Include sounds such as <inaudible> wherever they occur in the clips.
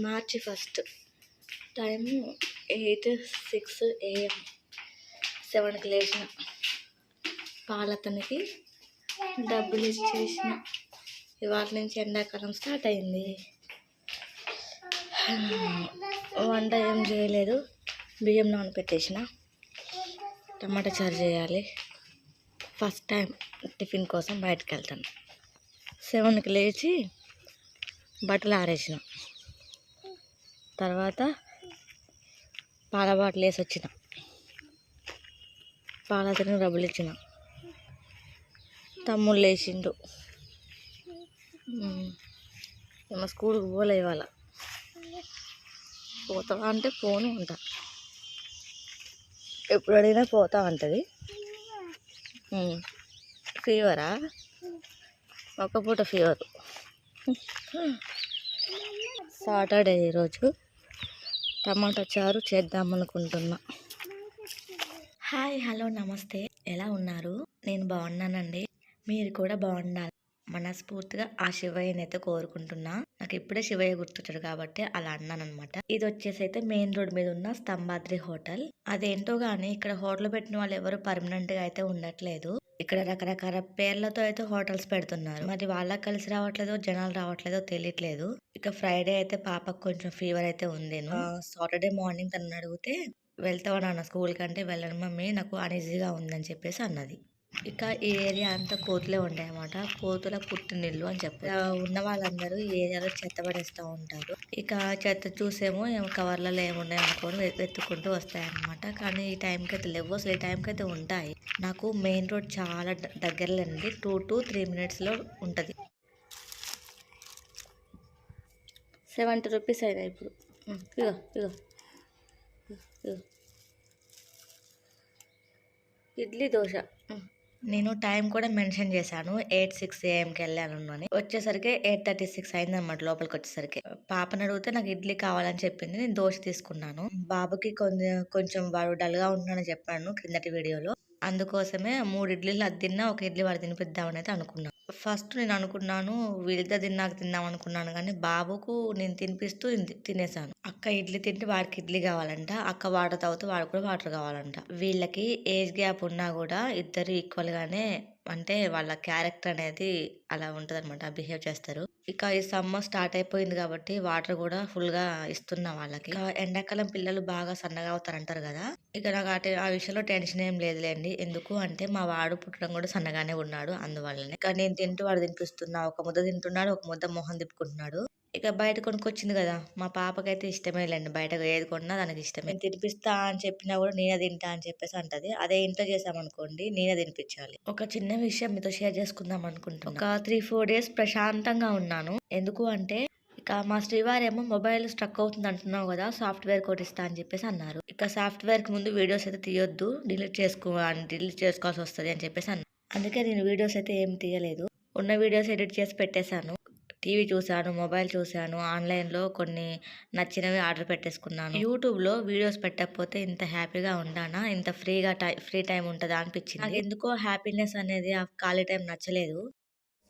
March first time eight six AM సెవెన్కి లేచిన. పాలతనికి డబ్బులు ఇచ్చేసిన. ఇవాళ నుంచి ఎండాకాలం స్టార్ట్ అయింది. వంట ఏం చేయలేదు. బియ్యం నానబెట్టేసిన టమాటా చారు చేయాలి. ఫస్ట్ టైం టిఫిన్ కోసం బయటకు వెళ్తాను సెవెన్కి లేచి బట్టలు ఆరేసిన. తర్వాత పాల బాటిల్ వేసి వచ్చిన. పాల తిరిగి డబ్బులు ఇచ్చిన. తమ్ముళ్ళు లేచిండు మా స్కూల్కి పోలే ఇవాళ. పోతావా అంటే పోను అంట. ఎప్పుడు అడిగినా పోతా అంటది. ఫీవరా? ఒక్క పూట ఫీవర్. సాటర్డే ఈరోజు టమాటా చారు చేద్దాం అనుకుంటున్నా. హాయ్ హలో నమస్తే. ఎలా ఉన్నారు? నేను బాగున్నానండి. మీరు కూడా బాగుండాలి. మనస్ఫూర్తిగా ఆ శివయ్యనైతే కోరుకుంటున్నా. నాకు ఇప్పుడే శివయ్య గుర్తొచ్చాడు కాబట్టి అలా అన్నాను అనమాట ఇది వచ్చేసి అయితే మెయిన్ రోడ్ మీద ఉన్న స్తంభాద్రి హోటల్. అదేంటో గానీ ఇక్కడ హోటల్ పెట్టిన వాళ్ళు ఎవరు పర్మనెంట్గా అయితే ఉండట్లేదు. ఇక్కడ రకరకాల పేర్లతో అయితే హోటల్స్ పెడుతున్నారు. మరి వాళ్ళకి కలిసి రావట్లేదో జనాలు రావట్లేదో తెలియట్లేదు. ఇక ఫ్రైడే అయితే పాపకు కొంచెం ఫీవర్ అయితే ఉందేను సాటర్డే మార్నింగ్ తనని అడిగితే వెళ్తావా నాన్న స్కూల్ కంటే? వెళ్ళను మమ్మీ నాకు అన్ఈజీగా ఉందని చెప్పేసి అన్నది. ఇక ఈ ఏరియా అంతా కోతులే ఉంటాయి అన్నమాట కోతుల పుట్టినిల్లు అని చెప్పారు ఇలా ఉన్న వాళ్ళందరూ ఈ ఏరియాలో చెత్త పడేస్తూ ఉంటారు. ఇక చెత్త చూసేమో ఏమో కవర్లలో ఏమున్నాయి అనుకొని వెతుక్కుంటూ వస్తాయి అన్నమాట కానీ ఈ టైంకి అయితే లేవు. అసలు ఈ టైంకి అయితే ఉంటాయి. నాకు మెయిన్ రోడ్ చాలా దగ్గరలో అండి టూ టు త్రీ మినిట్స్లో ఉంటుంది. సెవెంటీ రూపీస్ అయినాయి ఇప్పుడు. ఇగో ఇగో. ఇగో ఇడ్లీ దోశ. నేను టైం కూడా మెన్షన్ చేశాను. ఎయిట్ సిక్స్ ఏఎంకి వెళ్ళాను అని. వచ్చేసరికి ఎయిట్ థర్టీ సిక్స్ అయింది అనమాట లోపలికి వచ్చేసరికి. పాపని అడిగితే నాకు ఇడ్లీ కావాలని చెప్పింది. నేను దోశ తీసుకున్నాను. బాబుకి కొంచెం కొంచెం వాడు డల్గా చెప్పాను క్రిందటి వీడియోలో. అందుకోసమే మూడు ఇడ్లీలు అది తిన్నా ఒక ఇడ్లీ వాడు తినిపిద్దామని అయితే అనుకున్నాను. ఫస్ట్ నేను అనుకున్నాను వీళ్ళిద్దరు తిన్నాక తిందాం అనుకున్నాను కానీ బాబుకు నేను తినిపిస్తూ తినేసాను. అక్క ఇడ్లీ తింటే వాడికి ఇడ్లీ కావాలంట అక్క వాటర్ తాగుతూ వాడికి కూడా వాటర్ కావాలంట. వీళ్ళకి ఏజ్ గ్యాప్ ఉన్నా కూడా ఇద్దరు ఈక్వల్గానే అంటే వాళ్ళ క్యారెక్టర్ అనేది అలా ఉంటుంది అనమాట బిహేవ్ చేస్తారు. ఇక ఈ సమ్మర్ స్టార్ట్ అయిపోయింది కాబట్టి వాటర్ కూడా ఫుల్గా ఇస్తున్నా వాళ్ళకి. ఎండాకాలం పిల్లలు బాగా సన్నగా అవుతారు అంటారు కదా ఇక నాకు ఆ ఆ విషయంలో టెన్షన్ ఏం లేదులేండి. ఎందుకు అంటే మా వాడు పుట్టడం కూడా సన్నగానే ఉన్నాడు అందువల్లనే. ఇక నేను తింటూ వాడు తినిపిస్తున్నా ఒక ముద్ద తింటున్నాడు ఒక ముద్ద మొహం తిప్పుకుంటున్నాడు. ఇక బయట కొనుక్కొచ్చింది కదా మా పాపకైతే ఇష్టమే లేండి. బయట ఏది కొన్నా దానికి ఇష్టమే. తినిపిస్తా అని చెప్పినా కూడా నేనే తింటా అని చెప్పేసి అంటది. అదే ఇంట్లో చేసామనుకోండి నేనే తినిపించాలి. ఒక చిన్న విషయం మీతో షేర్ చేసుకుందాం అనుకుంటున్నా. ఒక త్రీ ఫోర్ డేస్ ప్రశాంతంగా ఉన్నాను. ఎందుకు అంటే ఇక మా శ్రీవారి ఏమో మొబైల్ స్ట్రక్ అవుతుంది అంటున్నావు కదా సాఫ్ట్వేర్ కొట్టిస్తా అని చెప్పేసి అన్నారు. ఇక సాఫ్ట్వేర్కి ముందు వీడియోస్ అయితే తీయొద్దు డిలీట్ చేసుకో డిలీట్ చేసుకోవాల్సి వస్తుంది అని చెప్పేసి అన్నారు. అందుకే నేను వీడియోస్ అయితే ఏం తీయలేదు. ఉన్న వీడియోస్ ఎడిట్ చేసి పెట్టేశాను. టీవీ చూశాను మొబైల్ చూశాను ఆన్లైన్లో కొన్ని నచ్చినవి ఆర్డర్ పెట్టేసుకున్నాను. యూట్యూబ్లో వీడియోస్ పెట్టకపోతే ఇంత హ్యాపీగా ఉండానా? ఇంత ఫ్రీగా టై ఫ్రీ టైం ఉంటుందా అనిపించింది. నాకు ఎందుకో హ్యాపీనెస్ అనేది ఆ ఖాళీ టైం నచ్చలేదు.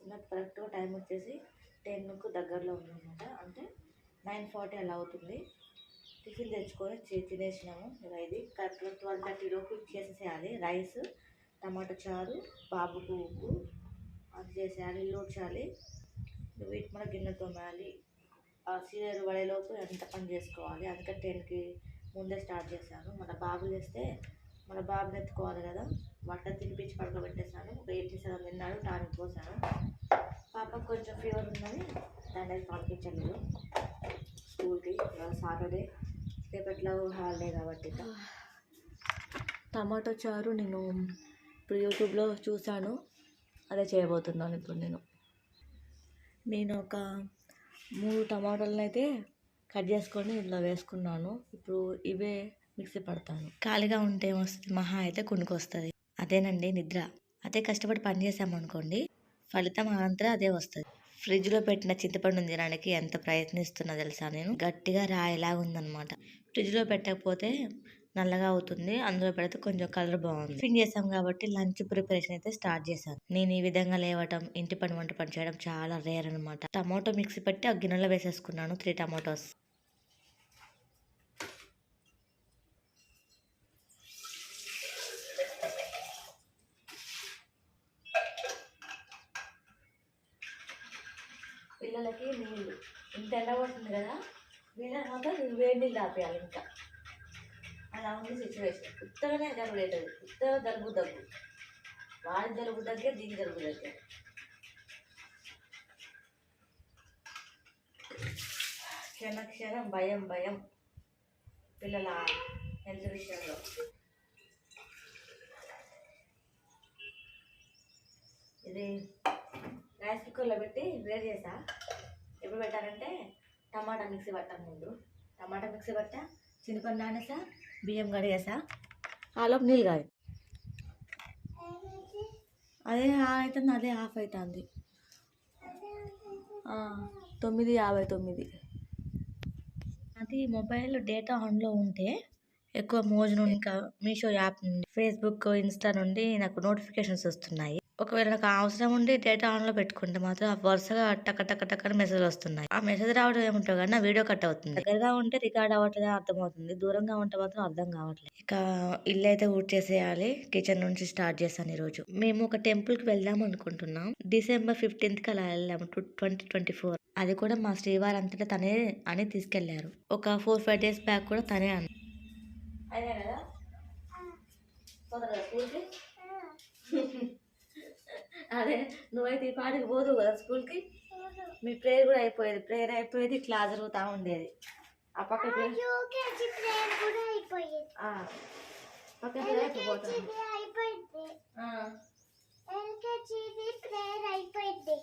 నాకు కరెక్ట్గా టైం వచ్చేసి టెన్కు దగ్గరలో ఉందన్నమాట. అంటే నైన్ ఫార్టీ అలా అవుతుంది. టిఫిన్ తెచ్చుకొని తినేసినాము ఇది కరెక్ట్గా ట్వెల్వ్ థర్టీ లోపు చేసేసేయాలి రైస్ టమాటా చారు బాబుకు ఉప్పు అది చేసేయాలి ఇల్లు ఊడ్చాలి వీటి మన గిన్నె తోమాలి. ఆ సీరియల్ పడేలోపు ఎంత పని చేసుకోవాలి? అందుకే టెన్కి ముందే స్టార్ట్ చేశాను. మన బాబు చేస్తే మన బాబుని ఎత్తుకోవాలి కదా. వంట తినిపించి పడుకోబెట్టేశాను. ఒక ఎయిటీ సెవెన్ తిన్నాడు టానిక్ పోసాను. పాపకు కొంచెం ఫీవర్ ఉందని దాన్ని అయితే పంపించలేదు స్కూల్కి సాటర్డే. రేపట్లో హాలిడే కాబట్టి టమాటో చారు నేను ఇప్పుడు యూట్యూబ్లో చూశాను. అదే చేయబోతున్నాను ఇప్పుడు నేను. నేను ఒక మూడు టమాటాలను అయితే కట్ చేసుకొని ఇలా వేసుకున్నాను. ఇప్పుడు ఇవే మిక్సీ పడతాను. ఖాళీగా ఉంటే ఏమొస్తుంది మహా అయితే కొనుక్కొస్తుంది. అదేనండి నిద్ర. అదే కష్టపడి పని చేసామనుకోండి ఫలితం అంతా అదే వస్తుంది. ఫ్రిడ్జ్లో పెట్టిన చింతపండు తినడానికి ఎంత ప్రయత్నిస్తున్నా తెలుసా నేను? గట్టిగా రాయిలాగా ఉందన్నమాట ఫ్రిడ్జ్లో పెట్టకపోతే నల్లగా అవుతుంది. అందులో పెడితే కొంచెం కలర్ బాగుంది. టిఫిన్ చేసాం కాబట్టి లంచ్ ప్రిపరేషన్ అయితే స్టార్ట్ చేశాను. నేను ఈ విధంగా లేవటం ఇంటి పని వంట పని చేయడం చాలా రేర్ అనమాట టమాటో మిక్సీ పెట్టి ఆ గిన్నెలో వేసేసుకున్నాను త్రీ టమాటోస్. పిల్లలకి నీళ్ళు. ఇంత ఎండ పడుతుంది కదా? వీళ్ళకి మాత్రం వేడి నీళ్ళు ఆపేయాలి ఇంకా. అలా ఉంది సిచ్యువేషన్ ఉత్తగానే జలుబు లేదు ఉత్తగా జలుబు దగ్గు. వాడి జలుబు దగ్గర దీని జలుబు దగ్గర క్షణ క్షణం భయం భయం. పిల్లల హెల్త్ విషయంలో. ఇది రైస్ కుక్కర్లో పెట్టి వేడి చేసా. ఎప్పుడు పెట్టానంటే టమాటా మిక్సీ పట్టాను ముందు టమాటా మిక్సీ పట్టా చిన్నపని నానేసా బియ్యం కడిగేసా? ఆలోపు నీళ్ళు కాదు. అదే అవుతుంది అదే ఆఫ్ అవుతుంది తొమ్మిది యాభై తొమ్మిది. అది మొబైల్ డేటా ఆన్లో ఉంటే ఎక్కువ మోజు నుండి ఇంకా మీషో యాప్ నుండి ఫేస్బుక్ ఇన్స్టా నుండి నాకు నోటిఫికేషన్స్ వస్తున్నాయి. ఒకవేళ నాకు అవసరం ఉండి డేటా ఆన్లో పెట్టుకుంటే మాత్రం ఆ వరుసగా టక టక టక మెసేజ్ వస్తున్నాయి. ఆ మెసేజ్ రావడం ఏముంటుంది కానీ నా వీడియో కట్ అవుతుంది. దగ్గరగా ఉంటే రికార్డ్ అవ్వట్లేదు అర్థమవుతుంది. దూరంగా ఉంటే మాత్రం అర్థం కావట్లేదు ఇక ఇల్లు అయితే ఊడ్ చేసేయాలి కిచెన్ నుంచి స్టార్ట్ చేశాను ఈరోజు. రోజు మేము ఒక టెంపుల్కి వెళ్దాం అనుకుంటున్నాం. డిసెంబర్ ఫిఫ్టీన్త్కి అలా వెళ్ళాము ట్వంటీ ట్వంటీ ఫోర్. అది కూడా మా శ్రీవారి అంతటా తనే అని తీసుకెళ్ళారు. ఒక ఫోర్ ఫైవ్ డేస్ బ్యాక్ కూడా తనే అని అయినా కదా? అదే నువ్వైతే ఈ పాటికి పోదు కదా స్కూల్కి? మీ ప్రేయర్ కూడా అయిపోయేది ప్రేయర్ అయిపోయేది క్లాస్ జరుగుతూ ఉండేది. ఆ పక్క ప్రేయర్ యూకేజీ ప్రేయర్ కూడా అయిపోయింది. ఆ, పక్క ప్రేయర్ అయిపోతుంది ఎల్కేజీది అయిపోయింది. ఎల్కేజీది ప్రేయర్ అయిపోయింది.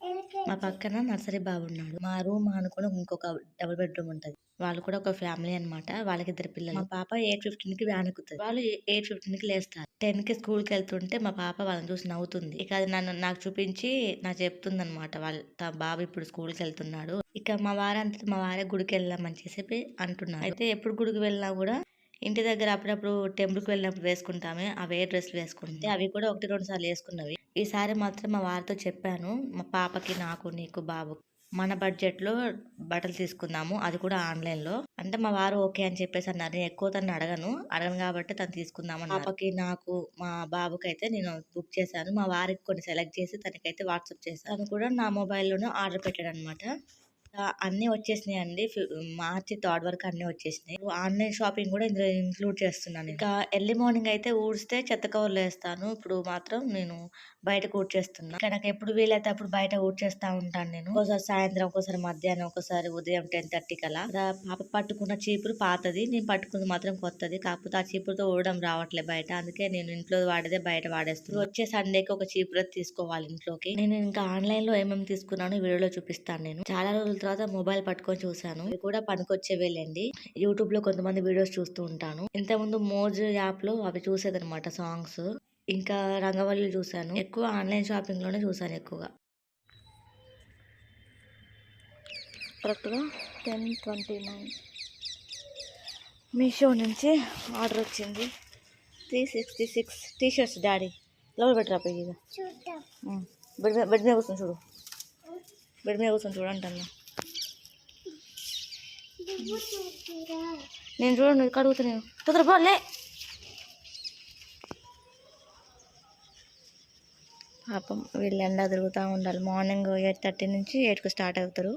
ఎల్కేజీ. మా పక్కన నర్సరీ బాబు ఉన్నాడు. మా రూమ్ అనుకుని ఇంకొక డబుల్ బెడ్రూమ్ ఉంటది. వాళ్ళు కూడా ఒక ఫ్యామిలీ అన్నమాట. వాళ్ళకి ఇద్దరు పిల్లలు. మా పాప ఎయిట్ ఫిఫ్టీన్కి వ్యాన్ ఎక్కుతుంది వాళ్ళు ఎయిట్ ఫిఫ్టీన్కి లేస్తారు. టెన్కి స్కూల్కి వెళ్తుంటే మా పాప వాళ్ళని చూసి నవ్వుతుంది. ఇక అది నన్ను నాకు చూపించి నాకు చెప్తుంది అనమాట వాళ్ళ తా బాబు ఇప్పుడు స్కూల్కి వెళ్తున్నాడు. ఇక మా వారంతా మా వారే గుడికి వెళ్దామని చెప్పి అంటున్నారు. అయితే ఎప్పుడు గుడికి వెళ్ళినా కూడా ఇంటి దగ్గర అప్పుడప్పుడు టెంపుల్కి వెళ్ళినప్పుడు వేసుకుంటామే. అవే డ్రెస్లు వేసుకుంటే అవి కూడా ఒకటి రెండు సార్లు వేసుకున్నవి. ఈసారి మాత్రం మా వారితో చెప్పాను. మా పాపకి నాకు నీకు బాబు మన బడ్జెట్లో బట్టలు తీసుకుందాము అది కూడా ఆన్లైన్లో. అంటే మా వారు ఓకే అని చెప్పేసి అన్నారు. నేను ఎక్కువ తను అడగను. అడగను కాబట్టి తను తీసుకుందాం పాపకి నాకు మా బాబుకి అయితే నేను బుక్ చేశాను. మా వారికి కొన్ని సెలెక్ట్ చేసి తనకైతే వాట్సాప్ చేశాను. తను కూడా నా మొబైల్లోనే ఆర్డర్ పెట్టాడు అనమాట అన్నీ వచ్చేసినాయి అండి మార్చి థర్డ్ వరకు అన్నీ వచ్చేసినాయి. ఆన్లైన్ షాపింగ్ కూడా ఇందులో ఇంక్లూడ్ చేస్తున్నాను ఇంకా ఎర్లీ మార్నింగ్ అయితే ఊడిస్తే చెత్త కవర్లు వేస్తాను. ఇప్పుడు మాత్రం నేను బయట ఊడ్చేస్తున్నా నాకు ఎప్పుడు వీలైతే అప్పుడు బయట ఊడ్చేస్తా ఉంటాను నేను. ఒకసారి సాయంత్రం ఒకసారి మధ్యాహ్నం ఒకసారి ఉదయం టెన్ థర్టీ కలా పాప పట్టుకున్న చీపురు పాతది. నేను పట్టుకుంది మాత్రం కొత్తది. కాకపోతే ఆ చీపురుతో ఊడడం రావట్లే బయట. అందుకే నేను ఇంట్లో వాడేదే బయట వాడేస్తున్నాను వచ్చే సండేకి ఒక చీపురు తీసుకోవాలి ఇంట్లోకి. నేను ఇంకా ఆన్లైన్లో ఏమేమి తీసుకున్నాను వీడియోలో చూపిస్తాను నేను. చాలా రోజులు తర్వాత మొబైల్ పట్టుకొని చూసాను ఇవి కూడా పనికొచ్చేవేలేండి. యూట్యూబ్లో కొంతమంది వీడియోస్ చూస్తూ ఉంటాను. ఇంతకుముందు మోజ్ యాప్లో అవి చూసేదన్నమాట సాంగ్స్. ఇంకా రంగవల్లి చూసాను ఎక్కువ ఆన్లైన్ షాపింగ్లోనే చూసాను ఎక్కువగా. కరెక్ట్గా టెన్ ట్వంటీ నైన్. మీషో నుంచి ఆర్డర్ వచ్చింది. Three sixty six T shirts daddy. లోపల పెట్టరా పోయి. బెడ్ మీద బెడ్ మీద కూర్చొని చూడు. బెడ్ మీద కూర్చొని చూడు అంటాను. నువ్వు చూద్దురా నేను చూడండి ఇక్కడ అడుగుతా నేను. తొందర పోలే పాపం వీళ్ళు ఎండ తిరుగుతూ ఉండాలి. మార్నింగ్ ఎయిట్ థర్టీ నుంచి ఎయిట్కి స్టార్ట్ అవుతారు.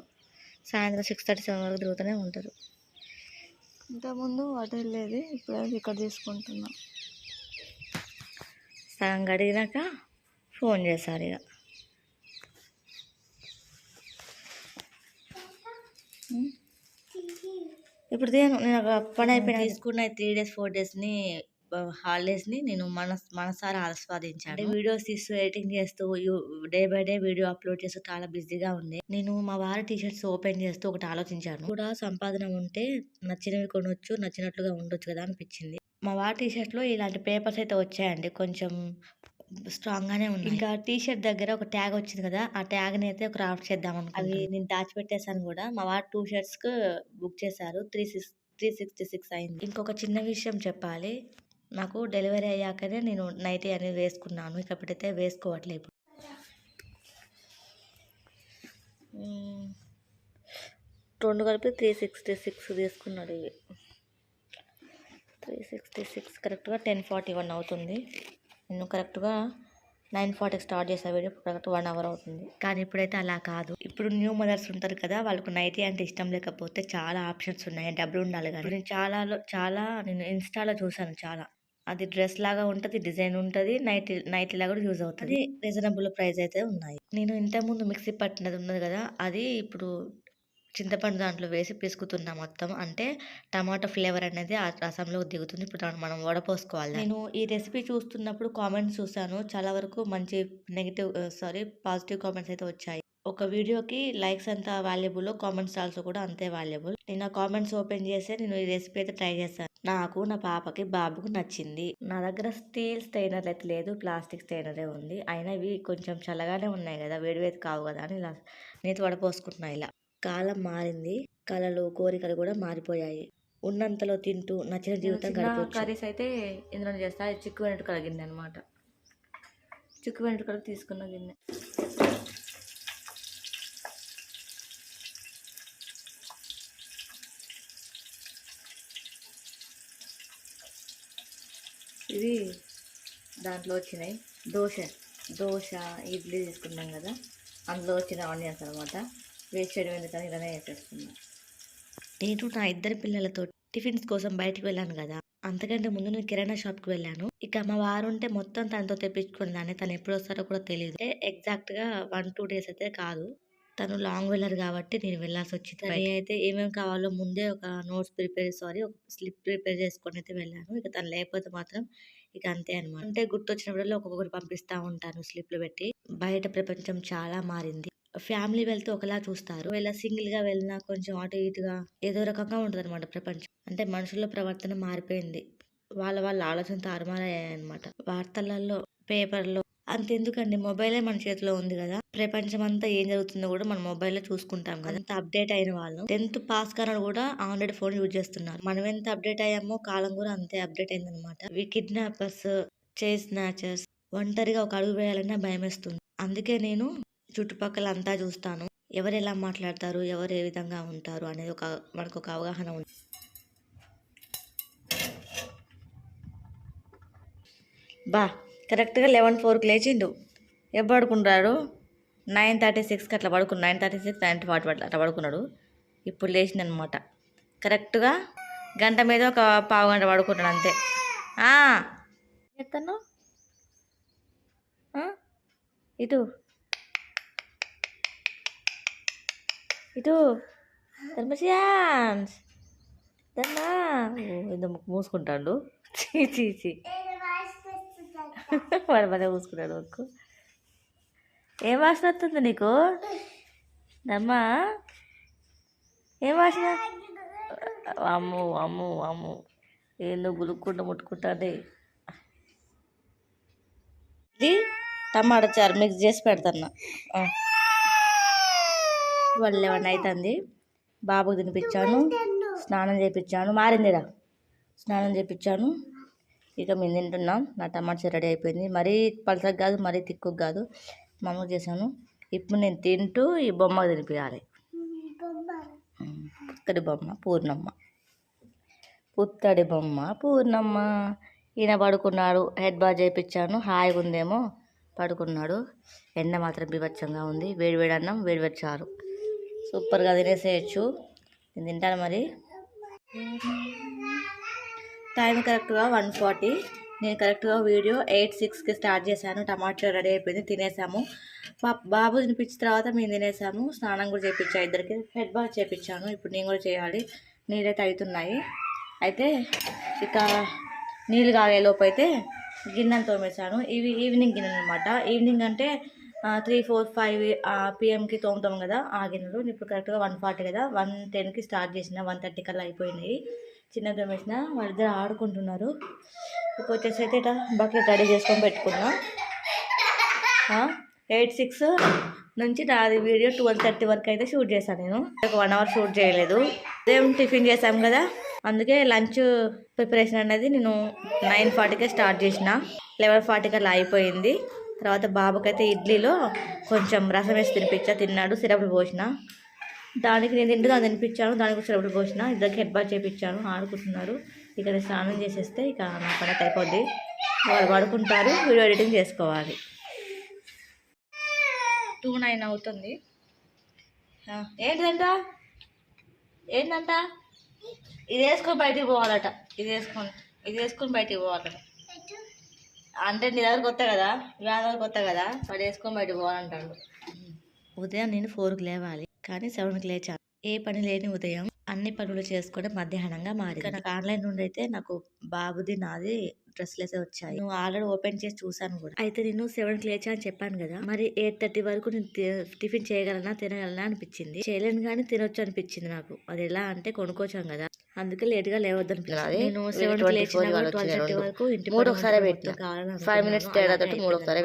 సాయంత్రం సిక్స్ థర్టీ సెవెన్ వరకు తిరుగుతూనే ఉంటారు. ఇంతకుముందు అటు వెళ్ళేది ఇప్పుడు ఇక్కడ తీసుకుంటున్నాం. సగం గడిగినాక ఫోన్ చేశారు ఇక. ఉమ్. ఇప్పుడు నేను నేను ఒక పని అయిపోయిన తీసుకున్న త్రీ డేస్ ఫోర్ డేస్ని హాలిడేస్ని నేను మనస్ మనసారా ఆస్వాదించాను. వీడియోస్ తీస్తూ ఎడిటింగ్ చేస్తూ day by day video upload చేస్తూ చాలా బిజీగా ఉంది నేను మా వారి టీ షర్ట్స్ ఓపెన్ చేస్తూ ఒకటి ఆలోచించాను. కూడా సంపాదన ఉంటే నచ్చినవి కొనొచ్చు నచ్చినట్లుగా ఉండొచ్చు కదా అనిపించింది. మా వారి టీ షర్ట్లో ఇలాంటి పేపర్స్ అయితే వచ్చాయండి. కొంచెం స్ట్రాంగ్ గానే ఉన్నాయి. ఇంకా టీ షర్ట్ దగ్గర ఒక ట్యాగ్ వచ్చింది కదా ఆ ట్యాగ్ని అయితే క్రాఫ్ట్ చేద్దాం అది నేను దాచిపెట్టేసాను కూడా. మా వారు టూ షర్ట్స్కు బుక్ చేశారు. Three six three sixty six అయింది. ఇంకొక చిన్న విషయం చెప్పాలి. నాకు డెలివరీ అయ్యాకనే నేను నైటీ అనేది వేసుకున్నాను. ఇక ఇప్పుడైతే వేసుకోవట్లేదు. రెండు కలిపి త్రీ సిక్స్టీ సిక్స్ తీసుకున్నాడు ఇవి. త్రీ సిక్స్టీ సిక్స్ కరెక్ట్గా టెన్ ఫార్టీ వన్ అవుతుంది. నేను కరెక్ట్గా నైన్ ఫార్టీకి స్టార్ట్ చేసా వీడియో కరెక్ట్ వన్ అవర్ అవుతుంది. కానీ ఇప్పుడైతే అలా కాదు. ఇప్పుడు న్యూ మదర్స్ ఉంటారు కదా వాళ్ళకు నైటీ అంటే ఇష్టం లేకపోతే చాలా ఆప్షన్స్ ఉన్నాయి. డబ్బులు ఉండాలి కానీ. నేను చాలా చాలా నేను ఇన్స్టాలో చూసాను చాలా. అది డ్రెస్ లాగా ఉంటుంది డిజైన్ ఉంటుంది నైట్ నైట్ లాగా కూడా యూజ్ అవుతుంది. రీజనబుల్ ప్రైస్ అయితే ఉన్నాయి. నేను ఇంతకుముందు మిక్సీ పట్టినది ఉన్నది కదా అది ఇప్పుడు చింతపండు దాంట్లో వేసి పిసుకుతున్నా మొత్తం. అంటే టమాటా ఫ్లేవర్ అనేది ఆ రసంలో దిగుతుంది. ఇప్పుడు మనం వడపోసుకోవాలి నేను ఈ రెసిపీ చూస్తున్నప్పుడు కామెంట్స్ చూశాను. చాలా వరకు మంచి నెగిటివ్ సారీ పాజిటివ్ కామెంట్స్ అయితే వచ్చాయి. ఒక వీడియోకి లైక్స్ అంత వాల్యుబుల్ కామెంట్స్ ఆల్సో కూడా అంతే వాల్యుబుల్. నేను ఆ కామెంట్స్ ఓపెన్ చేస్తే నేను ఈ రెసిపీ అయితే ట్రై చేశాను. నాకు నా పాపకి బాబుకు నచ్చింది. నా దగ్గర స్టీల్ స్టైనర్ అయితే లేదు. ప్లాస్టిక్ స్టైనరే ఉంది. అయినా ఇవి కొంచెం చల్లగానే ఉన్నాయి కదా. వేడివేది కావు కదా అని ఇలా నేను వడపోసుకుంటున్నా ఇలా. కాలం మారింది. కళలు కోరికలు కూడా మారిపోయాయి. ఉన్నంతలో తింటూ నచ్చిన జీవితం కర్రీస్ అయితే ఇందులో చేస్తా. చిక్కు వెంట్రుకల గిన్నె అనమాట చిక్కు వెంట్రుకలు తీసుకున్న గిన్నె. ఇవి దాంట్లో వచ్చినాయి. దోశ దోశ ఇడ్లీ తీసుకున్నాం కదా. అందులో వచ్చిన ఆనియన్స్ అనమాట వేస్ట్ చేయడం ఎందుకని ఇలానే నేను నా ఇద్దరు పిల్లలతో టిఫిన్స్ కోసం బయటికి వెళ్ళాను కదా. అంతకంటే ముందు నేను కిరాణా షాప్కి వెళ్ళాను. ఇక మా వారు ఉంటే మొత్తం తనతో తెప్పించుకునేదాన్ని తను ఎప్పుడు వస్తారో కూడా తెలియదు. ఎగ్జాక్ట్గా వన్ టూ డేస్ అయితే కాదు. తను లాంగ్ వెళ్ళరు కాబట్టి నేను వెళ్ళాల్సి వచ్చింది. అయితే ఏమేమి కావాలో ముందే ఒక నోట్స్ ప్రిపేర్ సారీ ఒక స్లిప్ ప్రిపేర్ చేసుకొని అయితే వెళ్ళాను. ఇక తను లేకపోతే మాత్రం ఇక అంతే అనమాట అంటే గుర్తొచ్చినప్పుడల్లా ఒక్కొక్కరు పంపిస్తా ఉంటాను స్లిప్లు పెట్టి. బయట ప్రపంచం చాలా మారింది. ఫ్యామిలీ వెళ్తే ఒకలా చూస్తారు. ఇలా సింగిల్గా వెళ్ళినా కొంచెం అటు ఇటుగా ఏదో రకంగా ఉంటుంది అనమాట ప్రపంచం. అంటే మనుషుల ప్రవర్తన మారిపోయింది. వాళ్ళ వాళ్ళ ఆలోచన తారుమారయ్యాయన్నమాట వార్తలలో పేపర్లో అంతెందుకండి. మొబైలే మన చేతిలో ఉంది కదా. ప్రపంచం అంతా ఏం జరుగుతుందో కూడా మన మొబైల్లో చూసుకుంటాం కదా. అంత అప్డేట్ అయిన వాళ్ళు. టెన్త్ పాస్ కాని కూడా ఆండ్రాయిడ్ ఫోన్ యూజ్ చేస్తున్నారు. మనం ఎంత అప్డేట్ అయ్యామో కాలం కూడా అంతే అప్డేట్ అయిందనమాట ఈ కిడ్నాపర్స్ చేస్ స్నాచర్స్ ఒంటరిగా ఒక అడుగు వేయాలన్నా భయం వేస్తుంది అందుకే నేను చుట్టుపక్కల అంతా చూస్తాను. ఎవరు ఎలా మాట్లాడతారు? ఎవరు ఏ విధంగా ఉంటారు? అనేది ఒక మనకు ఒక అవగాహన ఉంది. బా కరెక్ట్గా లెవెన్ ఫోర్కి లేచిండు. ఎప్పుడు పడుకున్నాడు నైన్ థర్టీ సిక్స్కి అట్లా పడుకున్నాడు. Nine thirty six nine forty అట్లా అట్లా పడుకున్నాడు. ఇప్పుడు లేచిండనమాట. కరెక్ట్గా గంట మీద ఒక పావు గంట పడుకున్నాడు అంతే. ఎత్తను ఇటు. ఇటు ధర్మశ్యాన్స్ ధర్మా ఇంత మూసుకుంటాడు చీ చీ చీ వాడు మళ్ళీ మూసుకున్నాడు ముక్కు ఏం వాసన వస్తుంది నీకు ధర్మా ఏం వాసన అమ్ము అమ్ము అమ్ము ఏందో గులుక్కుంటూ ముట్టుకుంటాడే ఇది టమాటా చారు మిక్స్ చేసి పెడతాను వాళ్ళు లెవెన్ అవుతుంది బాబుకి తినిపించాను స్నానం చేయించాను మారిందిరా. స్నానం చేయించాను ఇక మేము తింటున్నాం. నా టమాటా రెడీ అయిపోయింది. మరీ పలసకు కాదు మరీ తిక్కుగా కాదు. మామూలు చేశాను. ఇప్పుడు నేను తింటూ ఈ బొమ్మ తినిపించాలి పుత్తడి బొమ్మ పూర్ణమ్మ. పుత్తడి బొమ్మ పూర్ణమ్మ. ఈయన పడుకున్నాడు. హెడ్ బాత్ చేయించాను హాయిగా ఉందేమో. పడుకున్నాడు. ఎండ మాత్రం బీభత్సంగా ఉంది. వేడి వేడి అన్నం వేడి చారు. సూపర్గా తినేసేయచ్చు నేను తింటాను మరి. టైం కరెక్ట్గా వన్ ఫార్టీ. నేను కరెక్ట్గా వీడియో ఎయిట్ సిక్స్కి స్టార్ట్ చేశాను. టమాటో రెడీ అయిపోయింది. తినేసాము. బాబు తినిపించిన తర్వాత మేము తినేసాము. స్నానం కూడా చేయించా ఇద్దరికి. హెడ్ బాత్ చేయించాను ఇప్పుడు నేను కూడా చేయాలి. నీళ్ళైతే అవుతున్నాయి అయితే ఇక నీళ్ళు కాగే లోపు అయితే గిన్నెను తోమేశాను. ఇవి ఈవినింగ్ గిన్నెలు అనమాట ఈవినింగ్ అంటే త్రీ ఫోర్ ఫైవ్ పిఎంకి తోముతాం కదా ఆ గిన్నెలు. ఇప్పుడు కరెక్ట్గా వన్ ఫార్టీ కదా వన్ టెన్కి స్టార్ట్ చేసిన వన్ థర్టీ కల్లా అయిపోయినాయి. చిన్న తోమేసిన వాళ్ళిద్దరు ఆడుకుంటున్నారు. ఇప్పుడు వచ్చేసి అయితే ఇట్లా బకెట్ రెడీ చేసుకొని పెట్టుకున్నా. ఎయిట్ సిక్స్ నుంచి నాది వీడియో ట్వెల్వ్ థర్టీ వరకు అయితే షూట్ చేశాను నేను. ఒక వన్ అవర్ షూట్ చేయలేదు. ఉదయం టిఫిన్ చేసాం కదా అందుకే లంచ్ ప్రిపరేషన్ అనేది నేను నైన్ ఫార్టీకే స్టార్ట్ చేసిన. లెవెన్ ఫార్టీకి అలా అయిపోయింది. తర్వాత బాబుకైతే ఇడ్లీలో కొంచెం రసం వేసి తినిపించా. తిన్నాడు సిరపులు పోసిన. దానికి నేను తింటూ తినిపించాను దానికి సిరపులు పోసిన. ఇద్దరికి హెడ్ బాత్ చేయించాను ఆడుకుంటున్నారు. ఇక్కడ స్నానం చేసేస్తే ఇక నా పని అయిపోద్ది. వాళ్ళు పడుకుంటారు వీడియో ఎడిటింగ్ చేసుకోవాలి. టూ నైన్ అవుతుంది. ఆ, ఏంటిదంట ఏంటంట? ఇది వేసుకొని బయటికి పోవాలట. ఇది వేసుకొని ఇది వేసుకొని బయటికి పోవాలట. అంటే నీ దగ్గర కొత్త కదా నా దగ్గర కొత్త కదా వాడు వేసుకొని బయట పోవాలంటాడు. ఉదయం నేను ఫోర్కి లేవాలి కానీ సెవెన్కి లేచాను. ఏ పని లేని ఉదయం అన్ని పనులు చేసుకొని మధ్యాహ్నంగా మారి నాకు ఆన్లైన్ నుండి అయితే నాకు బాబుది నాది డ్రెస్లెస్ వచ్చాయి. నువ్వు ఆల్రెడీ ఓపెన్ చేసి చూసాను కూడా. అయితే నేను సెవెన్కి లేచా అని చెప్పాను కదా మరి ఎయిట్ థర్టీ వరకు నేను టిఫిన్ చేయగలనా తినగలనా అనిపించింది. చేయలేను కానీ తినొచ్చు అనిపించింది నాకు. అది ఎలా అంటే కొనుక్కొచ్చాం కదా అందుకే లేట్గా లేవద్దు అనిపించింది నేను సెవెన్ లేచిన ట్వెల్వ్ థర్టీ వరకు ఇంటి మూడు ఒకసారి. కావాలని. తేడా అలానే తోటి మూడు ఒకసారి.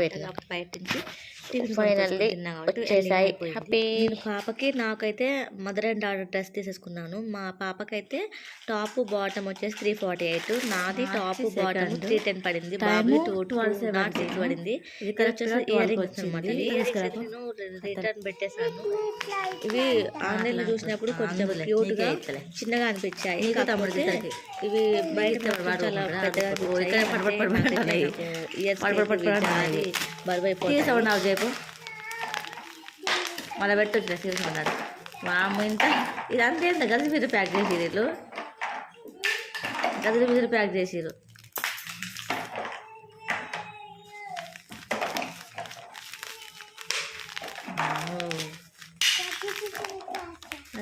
బయట నుంచి కాబట్టి వచ్చేసాయి. అయిపోయింది. నేను పాపకి నాకైతే మదర్ అండ్ డాటర్ డ్రెస్ తీసేసుకున్నాను. మా పాపకైతే టాప్ బాటమ్ వచ్చేసి త్రీ ఫార్టీ ఎయిట్ నాది టాప్ బాటమ్ త్రీ టెన్ పడింది. బాబు టూ ట్వెల్వ్ నాట్ సిక్స్ పడింది. ఇక్కడ వచ్చేసి ఇయర్ రింగ్స్ అనమాట నేను రిటర్న్ పెట్టేశాను. ఇవి ఆన్లైన్లో చూసినప్పుడు కొంచెం క్యూట్గా చిన్నగా అనిపించాయి. కాకపోతే. ఇవి బయట చాలా పెద్దగా ఓ, ఇక్కడ పడ పడ మళ్ళీ పెట్టు సీల్స్ తీసుకున్నాడు మా అమ్మ ఇంత ఇదంతా ఏంటి గదిలి మీద ప్యాక్ చేసిరు వీళ్ళు గదిలి మీద ప్యాక్ చేసిరు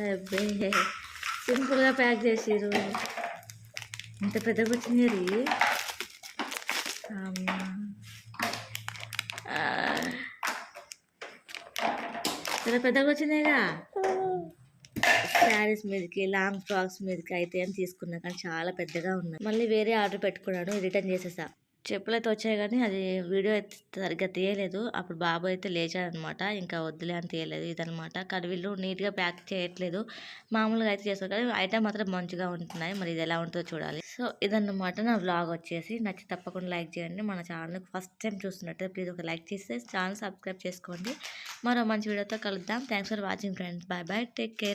అబ్బే సింపుల్గా ప్యాక్ చేసిరు ఇంత పెద్ద వచ్చింది అది అమ్మా. ఆ. చాలా పెద్దగా వచ్చినాయిగా శారీస్ <laughs> మీదకి లాంగ్ ఫ్రాక్స్ మీదకి అయితే అని తీసుకున్నా కానీ చాలా పెద్దగా ఉన్నాయి. మళ్ళీ వేరే ఆర్డర్ పెట్టుకున్నాను రిటర్న్ చేసేసా. చెప్పులు అయితే వచ్చాయి కానీ అది వీడియో అయితే సరిగ్గా తీయలేదు. అప్పుడు బాబు అయితే లేచాడనమాట. ఇంకా వద్దులే అని తీయలేదు ఇదనమాట. కానీ వీళ్ళు నీట్గా ప్యాక్ చేయట్లేదు. మామూలుగా అయితే చేస్తారు. కానీ ఐటమ్ మాత్రం మంచిగా ఉంటున్నాయి. మరి ఇది ఎలా ఉంటుందో చూడాలి. సో ఇదన్నమాట నా వ్లాగ్ వచ్చేసి. నచ్చి తప్పకుండా లైక్ చేయండి. మన ఛానల్కి ఫస్ట్ టైం చూస్తున్నట్టు ప్లీజ్ ఒక లైక్ చేస్తే ఛానల్ సబ్స్క్రైబ్ చేసుకోండి. మరో మంచి వీడియోతో కలుద్దాం. Thanks for watching friends. Bye bye. Take care.